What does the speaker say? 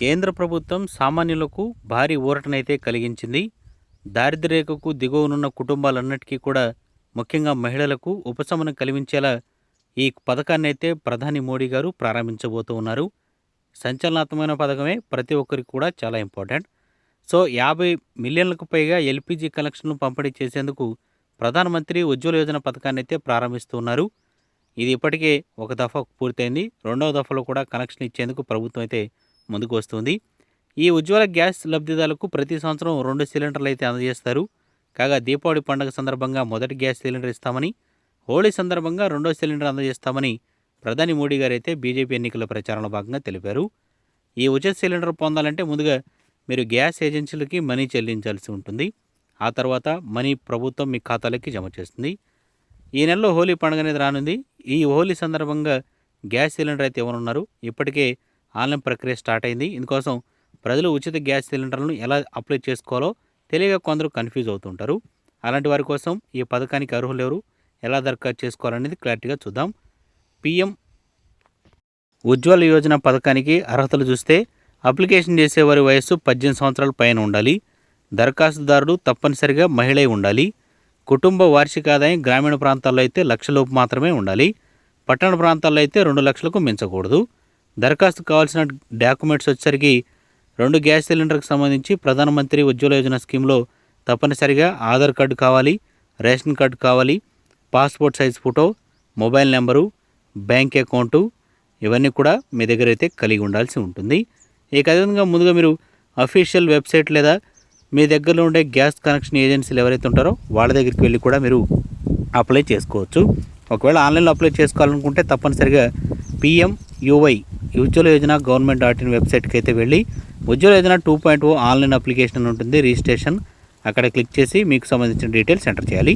కేంద్ర ప్రభుత్వం సామాన్యులకు భారీ ఊరటనైతే కలిగించింది. దారిద్ర్యరేఖకు దిగువనున్న కుటుంబాలన్నిటికీ కూడా ముఖ్యంగా మహిళలకు ఉపశమనం కలిగించేలా ఈ పథకాన్ని అయితే ప్రధాని మోడీ గారు ప్రారంభించబోతూ ఉన్నారు. సంచలనాత్మకమైన పథకమే ప్రతి ఒక్కరికి కూడా చాలా ఇంపార్టెంట్. సో యాభై మిలియన్లకు పైగా ఎల్పిజి కనెక్షన్లు పంపిణీ చేసేందుకు ప్రధానమంత్రి ఉజ్వల యోజన పథకాన్ని అయితే ప్రారంభిస్తున్నారు ఇది ఇప్పటికే ఒక దఫా పూర్తయింది. రెండవ దఫాలో కూడా కనెక్షన్ ఇచ్చేందుకు ప్రభుత్వం అయితే ముందుకు వస్తుంది ఈ ఉజ్వల గ్యాస్ లబ్ధిదారులకు ప్రతి సంవత్సరం రెండు సిలిండర్లు అయితే అందజేస్తారు. కాగా దీపావళి పండుగ సందర్భంగా మొదటి గ్యాస్ సిలిండర్ ఇస్తామని హోళీ సందర్భంగా రెండో సిలిండర్ అందజేస్తామని ప్రధాని మోడీ గారు అయితే బీజేపీ ఎన్నికల ప్రచారంలో భాగంగా తెలిపారు. ఈ ఉచిత సిలిండర్ పొందాలంటే ముందుగా మీరు గ్యాస్ ఏజెన్సీలకి మనీ చెల్లించాల్సి ఉంటుంది. ఆ తర్వాత మనీ ప్రభుత్వం మీ ఖాతాలోకి జమ చేస్తుంది. ఈ నెలలో హోలీ పండుగ అనేది రానుంది. ఈ హోలీ సందర్భంగా గ్యాస్ సిలిండర్ అయితే ఇవ్వనున్నారు. ఇప్పటికే ఆన్లైన్ ప్రక్రియ స్టార్ట్ అయింది. ఇందుకోసం ప్రజలు ఉచిత గ్యాస్ సిలిండర్లను ఎలా అప్లై చేసుకోవాలో తెలియక కొందరు కన్ఫ్యూజ్ అవుతుంటారు. అలాంటి వారి కోసం ఈ పథకానికి అర్హులు ఎవరు? ఎలా దరఖాస్తు చేసుకోవాలనేది క్లారిటీగా చూద్దాం. పిఎం ఉజ్వల యోజన పథకానికి అర్హతలు చూస్తే అప్లికేషన్ చేసేవారి వయస్సు పద్దెనిమిది సంవత్సరాల పైన ఉండాలి. దరఖాస్తుదారుడు తప్పనిసరిగా మహిళై ఉండాలి. కుటుంబ వార్షిక ఆదాయం గ్రామీణ ప్రాంతాల్లో అయితే లక్షలోపు మాత్రమే ఉండాలి. పట్టణ ప్రాంతాల్లో అయితే రెండు లక్షలకు మించకూడదు. దరఖాస్తు కావాల్సిన డాక్యుమెంట్స్ వచ్చేసరికి రెండు గ్యాస్ సిలిండర్కి సంబంధించి ప్రధానమంత్రి ఉజ్వల యోజన స్కీమ్లో తప్పనిసరిగా ఆధార్ కార్డు కావాలి రేషన్ కార్డు కావాలి passport size photo mobile number bank account ఇవన్నీ కూడా మీ దగ్గర అయితే కలిగి ఉండాల్సి ఉంటుంది. ఇక అదేవిధంగా ముందుగా మీరు అఫీషియల్ వెబ్సైట్ లేదా మీ దగ్గరలో ఉండే గ్యాస్ కనెక్షన్ ఏజెన్సీలు ఎవరైతే ఉంటారో వాళ్ళ దగ్గరికి వెళ్ళి కూడా మీరు అప్లై చేసుకోవచ్చు. ఒకవేళ ఆన్లైన్లో అప్లై చేసుకోవాలనుకుంటే తప్పనిసరిగా PM UY Ujjwala Yojana government dot in వెబ్సైట్కి అయితే వెళ్ళి Ujjwala Yojana two point O online application ఉంటుంది రిజిస్ట్రేషన్. అక్కడ క్లిక్ చేసి మీకు సంబంధించిన డీటెయిల్స్ ఎంటర్ చేయాలి.